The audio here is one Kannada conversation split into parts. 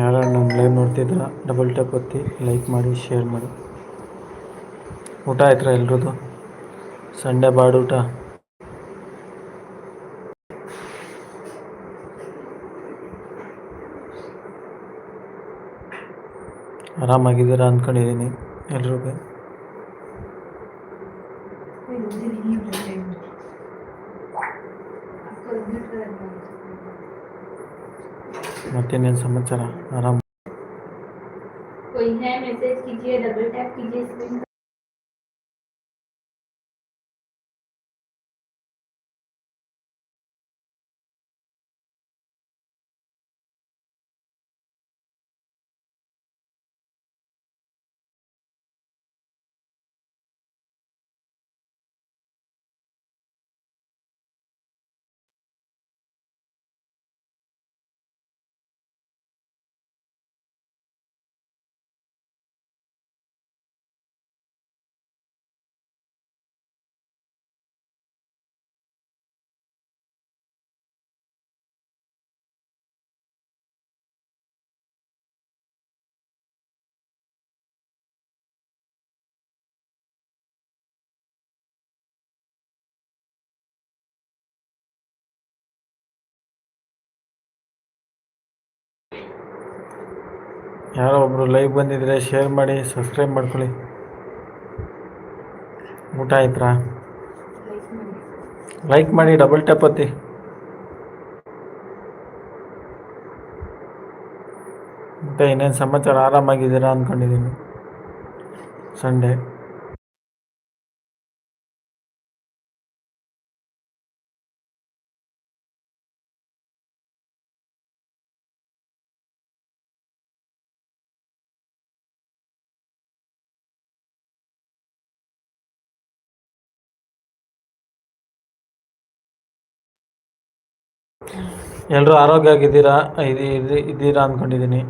ಯಾರು ನಮ್ಮ ಲೈವ್ ನೋಡ್ತಿದ್ರ ಡಬಲ್ ಟ್ಯಾಪ್ ಒತ್ತಿ ಲೈಕ್ ಮಾಡಿ ಶೇರ್ ಮಾಡಿ. ಊಟ ಆಯ್ತರ ಎಲ್ರದ್ದು ಸಂಡೇ ಬಾಡೂಟ ಆರಾಮಾಗಿದ್ದೀರಾ ಅಂದ್ಕೊಂಡಿದ್ದೀನಿ ಎಲ್ರಿಗೂ. ಮತ್ತೇನೇನು ಸಮಾಚಾರ ಆರಾಮ कोई है मैसेज कीजिए डबल टैप कीजिए स्क्रीन ಯಾರೋ ಒಬ್ಬರು ಲೈವ್ ಬಂದಿದ್ರೆ ಶೇರ್ ಮಾಡಿ ಸಬ್ಸ್ಕ್ರೈಬ್ ಮಾಡ್ಕೊಳ್ಳಿ. ಊಟ ಆಯ್ತಾ ಲೈಕ್ ಮಾಡಿ ಡಬಲ್ ಟ್ಯಾಪ್ ಒತ್ತಿ. ಮತ್ತೆ ಇನ್ನೇನು ಸಮಾಚಾರ? ಆರಾಮಾಗಿದ್ದೀರಾ ಅಂದ್ಕೊಂಡಿದ್ದೀನಿ ಸಂಡೇ ಎಲ್ಲರೂ ಆರೋಗ್ಯ ಆಗಿದ್ದೀರಾ ಇದು ಇದು, ಇದ್ದೀರಾ ಅಂದ್ಕೊಂಡಿದ್ದೀನಿ.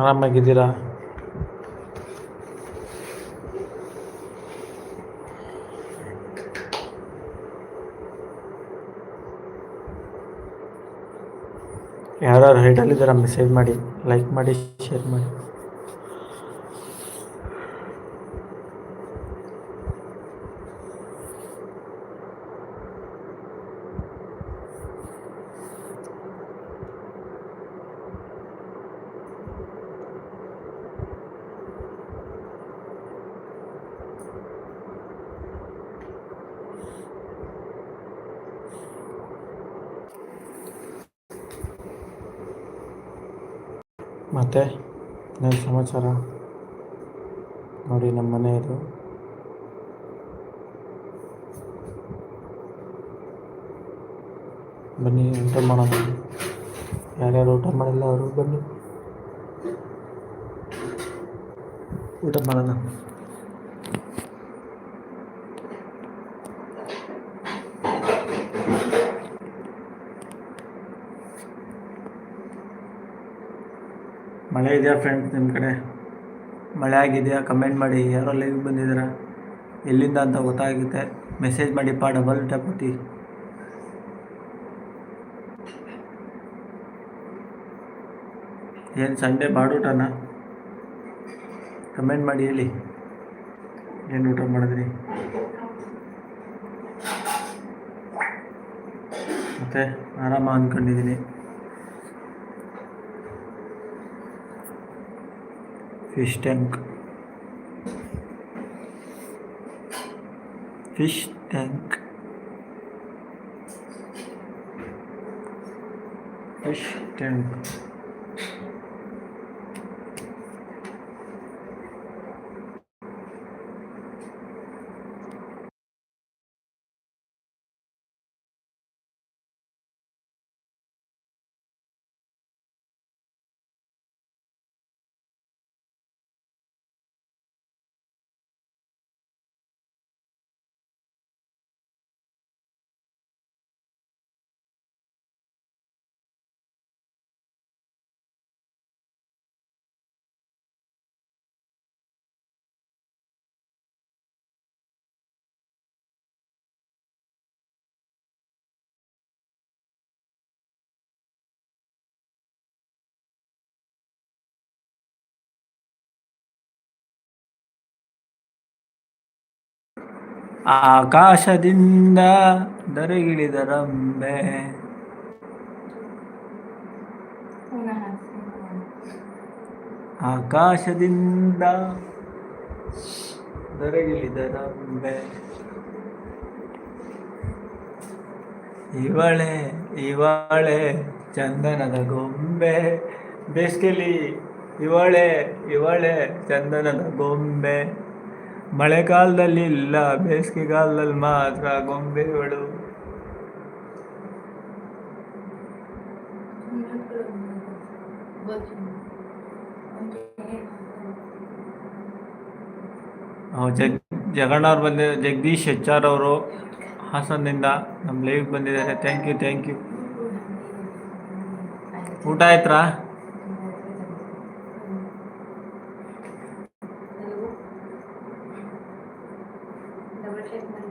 ಆರಾಮಾಗಿದ್ದೀರಾ? ಯಾರ್ಯಾರು ಹೈಡಲ್ಲಿದ್ದೀರಾ ಮೆಸೇಜ್ ಮಾಡಿ, ಲೈಕ್ ಮಾಡಿ, ಶೇರ್ ಮಾಡಿ. ಮತ್ತು ನನ್ನ ಸಮಾಚಾರ. ನೋಡಿ ನಮ್ಮ ಮನೆ ಇದು. ಬನ್ನಿ, ಊಟ ಮಾಡೋಣ. ಯಾರ್ಯಾರು ಊಟ ಮಾಡಿಲ್ಲ ಅವರು ಬನ್ನಿ. ಊಟ ಮಾಡೋಣ. ಮಳೆ ಇದೆಯಾ ಫ್ರೆಂಡ್ಸ್ ನಿಮ್ಮ ಕಡೆ? ಮಳೆ ಆಗಿದೆಯಾ? ಕಮೆಂಟ್ ಮಾಡಿ. ಯಾರೋ ಲೈವ್ ಬಂದಿದ್ದೀರಾ? ಎಲ್ಲಿಂದ ಅಂತ ಗೊತ್ತಾಗುತ್ತೆ. ಮೆಸೇಜ್ ಮಾಡಿಪ್ಪ ಡಬಲ್ ಟ್ಯಾಪ್ ಒತ್ತಿ. ಏನು ಸಂಡೇ ಬಾಡೂಟನ ಕಮೆಂಟ್ ಮಾಡಿ ಹೇಳಿ. ಏನು ಊಟ ಮಾಡಿದ್ರಿ? ಮತ್ತು ಆರಾಮ ಅಂದ್ಕೊಂಡಿದ್ದೀನಿ Ich denke. Ich denke. Ich denke. ಆಕಾಶದಿಂದ ದರೆಗಿಳಿದ ರಂಬೆ ಆಕಾಶದಿಂದ ದರೆಗಿಳಿದ ರಂಬೆ ಇವಳೆ ಇವಳೆ ಚಂದನದ ಗೊಂಬೆ. ಬೇಸಿಗೆಲಿ ಇವಳೆ ಇವಳೆ ಚಂದನದ ಗೊಂಬೆ. ಮಳೆಗಾಲದಲ್ಲಿ ಇಲ್ಲ, ಬೇಸಿಗೆಗಾಲದಲ್ಲಿ ಮಾತ್ರ ಗೊಂಬೆಗಳು ಜಗ್ ಜಗಣ್ಣವ್ರು ಬಂದಿದ್ದಾರೆ ಜಗದೀಶ್ ಹೆಚ್ಚಾರ್ ಅವರು ಹಾಸನದಿಂದ ನಮ್ಮ ಲೈವ್ ಬಂದಿದ್ದಾರೆ. ಥ್ಯಾಂಕ್ ಯು ಥ್ಯಾಂಕ್ ಯು ಊಟ ಆಯ್ತ್ರಾ ಡಬಲ್ ಚೆಕ್ ಮಾಡಿ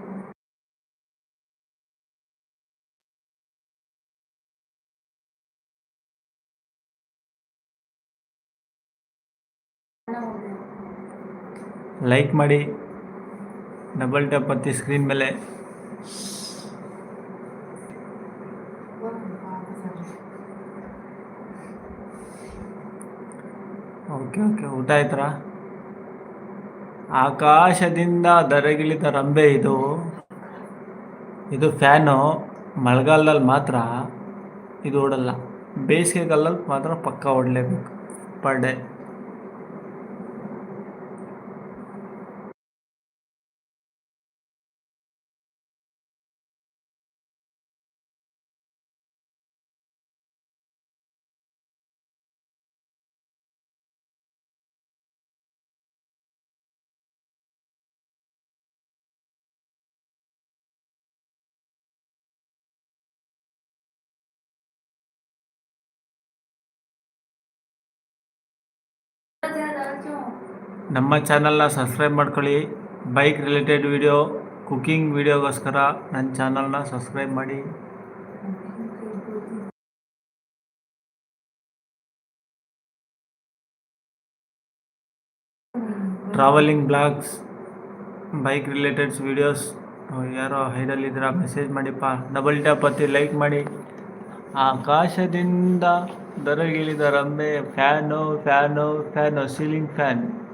ಲೈಕ್ ಮಾಡಿ ಡಬಲ್ ಟ್ಯಾಪ್ ಒತ್ತಿ ಸ್ಕ್ರೀನ್ ಮೇಲೆ. ಓಕೆ ಓಕೆ ಊಟ ಆಯ್ತರಾ? ಆಕಾಶದಿಂದ ದರಗಿಳಿದ ರಂಬೆ ಇದು. ಇದು ಫ್ಯಾನು ಮಳೆಗಾಲದಲ್ಲಿ ಮಾತ್ರ ಇದು ಓಡಲ್ಲ. ಬೇಸಿಗೆಗಾಲದಲ್ಲಿ ಮಾತ್ರ ಪಕ್ಕ ಓಡಲೇಬೇಕು. ಪರ್ ಡೇ ನಮ್ಮ ಚಾನಲ್ನ ಸಬ್ಸ್ಕ್ರೈಬ್ ಮಾಡ್ಕೊಳ್ಳಿ. ಬೈಕ್ ರಿಲೇಟೆಡ್ ವಿಡಿಯೋ ಕುಕ್ಕಿಂಗ್ ವಿಡಿಯೋಗೋಸ್ಕರ ನನ್ನ ಚಾನಲ್ನ ಸಬ್ಸ್ಕ್ರೈಬ್ ಮಾಡಿ. Travelling blogs bike related videos ಯಾರೋ ಹೈಡಲ್ಲಿದ್ದೀರಾ ಮೆಸೇಜ್ ಮಾಡಿಪ್ಪ. ಡಬಲ್ ಟ್ಯಾಪ್ ಒತ್ತಿ ಲೈಕ್ ಮಾಡಿ. ಆಕಾಶದಿಂದ ದರಗಿಳಿದ ರಂಬೆ fan fan fan ceiling fan.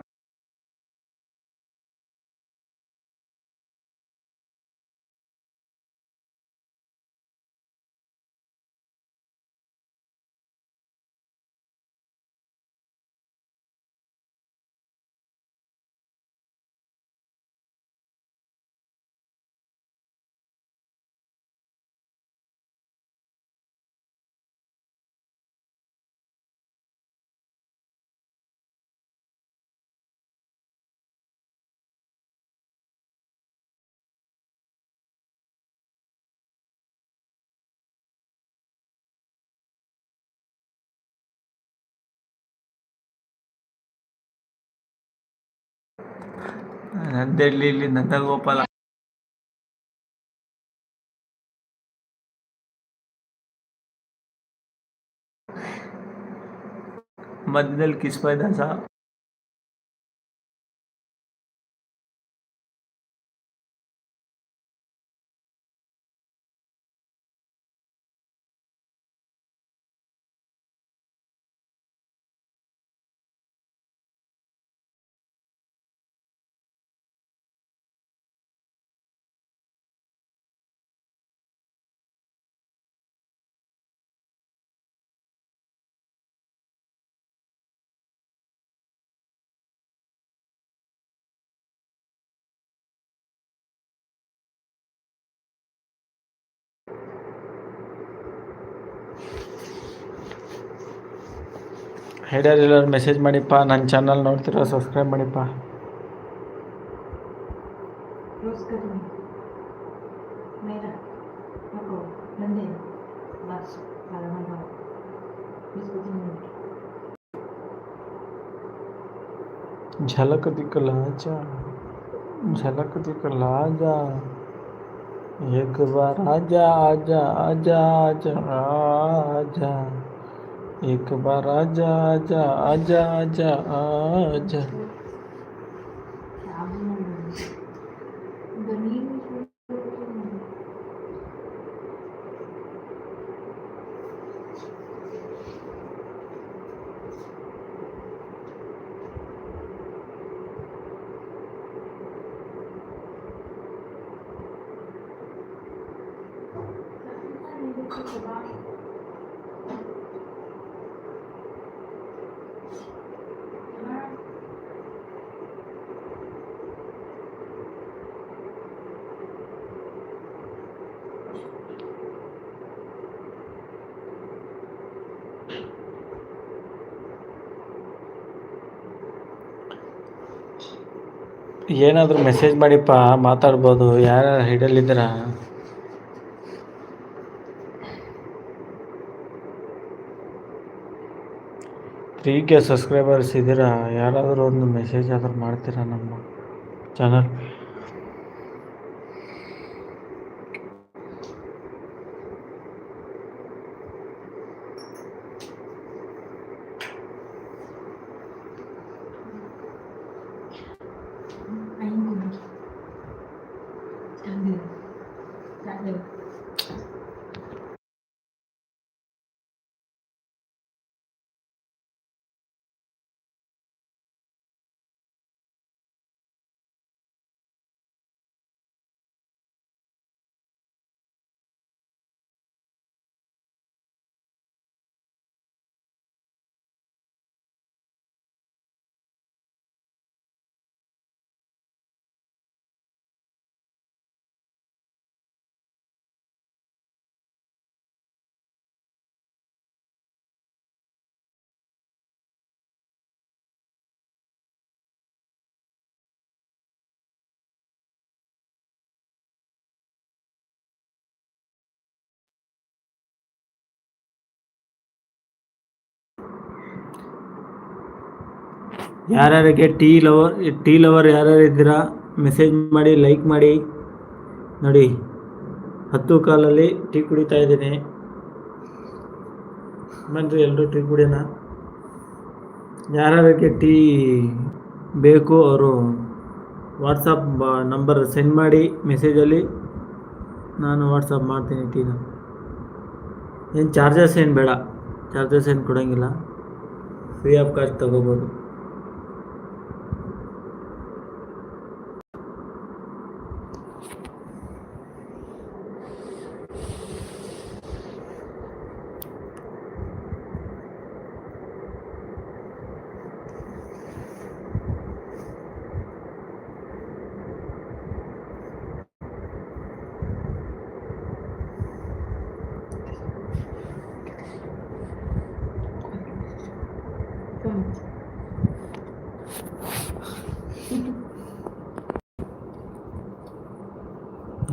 ನಂದೆಲ್ಲಿ ಇಲ್ಲಿ ನಂದಗೋಪಾಲ ಮಧ್ಯದಲ್ಲಿ ಕಿಸ್ಬಾಯ್ ದಾಸ ಹೈಡರ್ ಎಲ್ಲರೂ ಮೆಸೇಜ್ ಮಾಡಿಪ್ಪ ನನ್ನ ಚಾನಲ್ ನೋಡ್ತಿರೋ ಸಬ್ಸ್ಕ್ರೈಬ್ ಮಾಡಿಪ್ಪ क्लोज कर दूँ मेरा नको नंदे बस आधा घंटा बीस पच्चीस मिनट झलक दिखला जा झलक दिखला जा एक बार आजा आजा आजा आजा आजा एक बार आजा आजा आजा आजा आजा Thank you. ಏನಾದರೂ ಮೆಸೇಜ್ ಮಾಡಿಪ್ಪ, ಮಾತಾಡ್ಬೋದು. ಯಾರು ಹಿಡಲಿದ್ದೀರಾ ತ್ರೀ ಕೆ ಸಬ್ಸ್ಕ್ರೈಬರ್ಸ್ ಇದ್ದೀರಾ? ಯಾರಾದರೂ ಒಂದು ಮೆಸೇಜ್ ಆದರೂ ಮಾಡ್ತೀರಾ ನಮ್ಮ ಚಾನಲ್ ಯಾರ್ಯಾರಿಗೆ ಟೀ ಲವರ್ ಟೀ ಲವರ್ ಯಾರ್ಯಾರು ಇದ್ದೀರಾ ಮೆಸೇಜ್ ಮಾಡಿ ಲೈಕ್ ಮಾಡಿ. ನೋಡಿ, ಹತ್ತು ಕಾಲಲ್ಲಿ ಟೀ ಕುಡಿತಾ ಇದ್ದೀನಿ. ಬನ್ನಿರಿ ಎಲ್ಲರೂ ಟೀ ಕುಡಿಯೋಣ. ಯಾರ್ಯಾರಿಗೆ ಟೀ ಬೇಕು ಅವರು ವಾಟ್ಸಪ್ ನಂಬರ್ ಸೆಂಡ್ ಮಾಡಿ ಮೆಸೇಜಲ್ಲಿ ನಾನು ವಾಟ್ಸಪ್ ಮಾಡ್ತೀನಿ ಟೀನ ಏನು ಚಾರ್ಜಸ್ ಏನು ಬೇಡ. ಚಾರ್ಜಸ್ ಏನು ಕೊಡೋಂಗಿಲ್ಲ. ಫ್ರೀ ಆಫ್ ಕಾಸ್ಟ್ ತೊಗೋಬೋದು.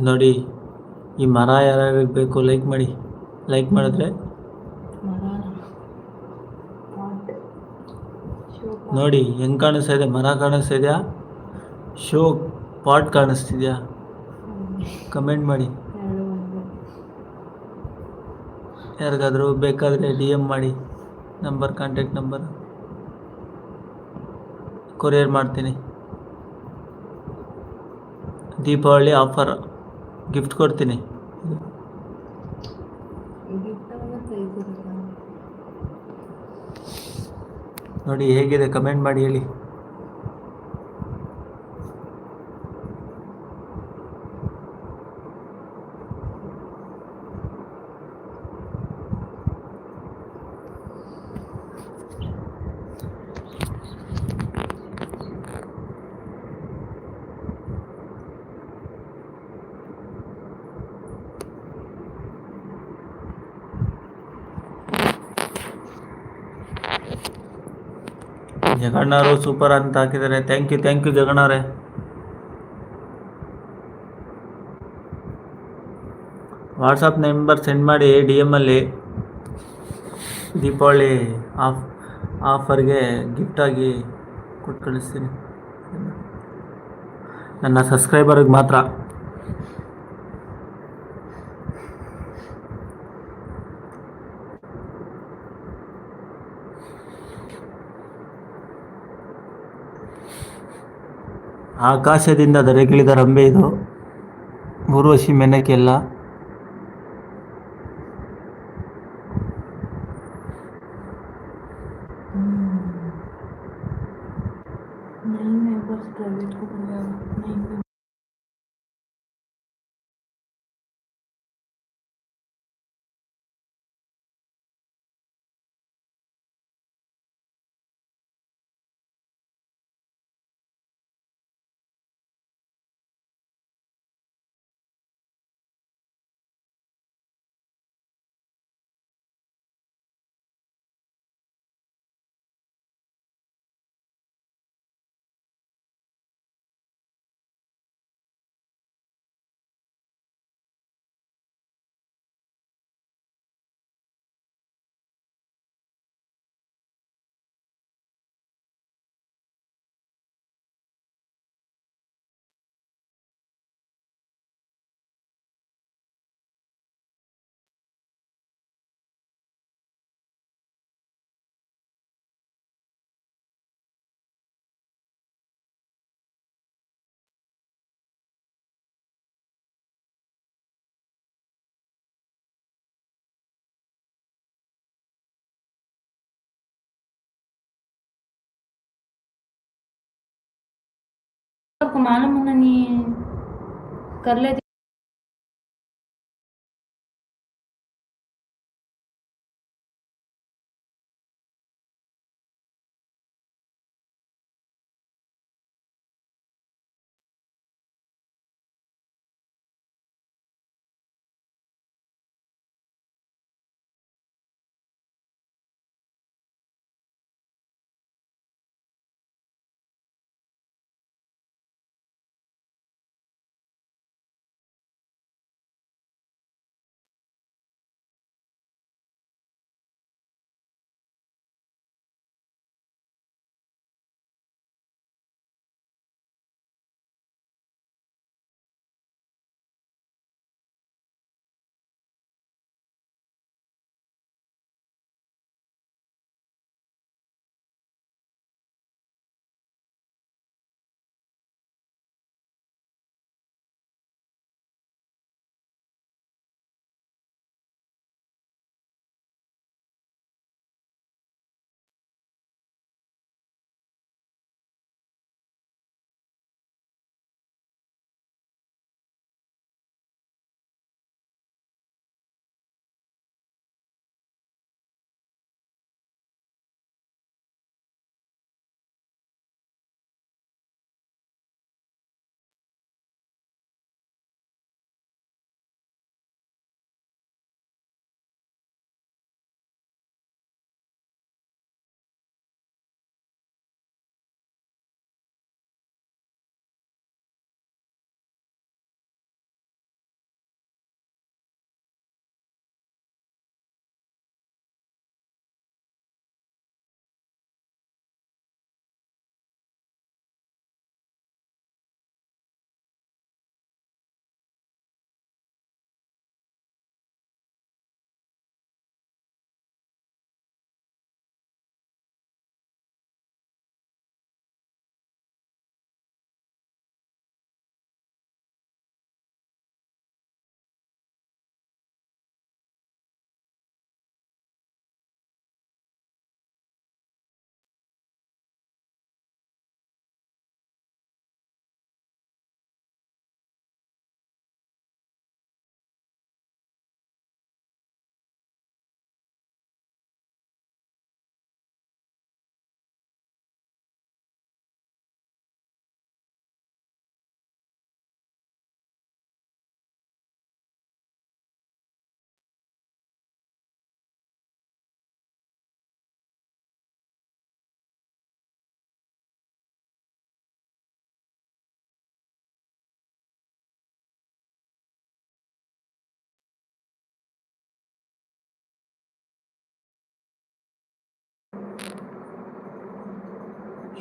ನೋಡಿ, ಈ ಮರ ಯಾರ್ಯಾರಿಗೆ ಬೇಕು ಲೈಕ್ ಮಾಡಿ. ಲೈಕ್ ಮಾಡಿದ್ರೆ? ನೋಡಿ, ಹೆಂಗೆ ಕಾಣಿಸ್ತಾ ಇದೆ? ಮರ ಕಾಣಿಸ್ತಾ ಇದೆಯಾ? Show pot ಕಾಣಿಸ್ತಿದ್ಯಾ? ಕಮೆಂಟ್ ಮಾಡಿ. ಯಾರಿಗಾದರೂ ಬೇಕಾದರೆ ಡಿ ಎಂ ಮಾಡಿ. ನಂಬರ್ ಕಾಂಟ್ಯಾಕ್ಟ್ ನಂಬರ್ ಕೊರಿಯರ್ ಮಾಡ್ತೀನಿ. ದೀಪಾವಳಿ ಆಫರ್ ಗಿಫ್ಟ್ ಕೊಡ್ತೀನಿ. ನೋಡಿ ಹೇಗಿದೆ ಕಮೆಂಟ್ ಮಾಡಿ ಹೇಳಿ. ಜಗಣ್ಣವರು ಸೂಪರ್ ಅಂತ ಹಾಕಿದ್ದಾರೆ. ಥ್ಯಾಂಕ್ ಯು ಥ್ಯಾಂಕ್ ಯು ಜಗಣ್ಣವ್ರೆ ವಾಟ್ಸಪ್ ನಂಬರ್ ಸೆಂಡ್ ಮಾಡಿ ಡಿ ಎಮ್ಮಲ್ಲಿ ದೀಪಾವಳಿ ಆಫ್, ಆಫರ್ಗೆ ಗಿಫ್ಟಾಗಿ ಕೊಟ್ಟು ಕಳಿಸ್ತೀನಿ ನನ್ನ ಸಬ್ಸ್ಕ್ರೈಬರ್ಗೆ ಮಾತ್ರ. ಆಕಾಶದಿಂದ ಧರೆಗಿಳಿದ ರಂಬೆ ಇದು. ಊರ್ವಶಿ ಮೆನಕೆಲ್ಲ మాలమ్మ నీ కర్లే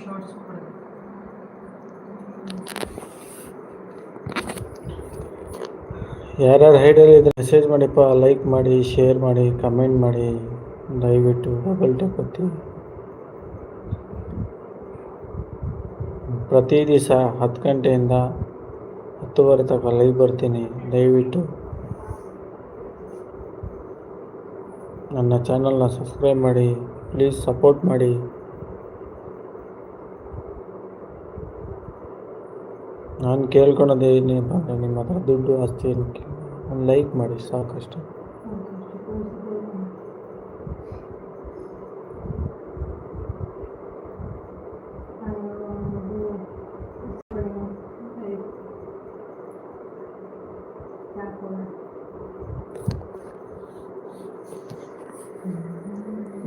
ಶಾರ್ಟ್ಸ್ ಯಾರ್ಯಾರು ಹೈಡಲ್ಲಿ ಇದ್ರೆ ಮೆಸೇಜ್ ಮಾಡಿಪ್ಪ ಲೈಕ್ ಮಾಡಿ ಶೇರ್ ಮಾಡಿ ಕಮೆಂಟ್ ಮಾಡಿ, ದಯವಿಟ್ಟು ಡಬಲ್ ಒತ್ತಿ. ಪ್ರತಿ ದಿವಸ ಹತ್ತು ಗಂಟೆಯಿಂದ ಹತ್ತುವರೆ ತನಕ ಲೈವ್ ಬರ್ತೀನಿ. ದಯವಿಟ್ಟು ನನ್ನ ಚಾನಲ್ನ ಸಬ್ಸ್ಕ್ರೈಬ್ ಮಾಡಿ ಪ್ಲೀಸ್ ಸಪೋರ್ಟ್ ಮಾಡಿ. ನಾನು ಕೇಳ್ಕೊಳೋದೇ ಏನಿಲ್ಲ ನಿಮ್ಮ ಹತ್ರ ದುಡ್ಡು ಆಸ್ತಿ ಏನು ಒಂದು ಲೈಕ್ ಮಾಡಿ, ಸಾಕಷ್ಟು.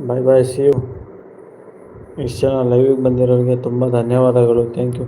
ಬಾಯ್ ಬಾಯ್ ಸಿ ಯು ಇಷ್ಟು ಜನ ಲೈವಿಗೆ ಬಂದಿರೋರಿಗೆ ತುಂಬ ಧನ್ಯವಾದಗಳು. Thank you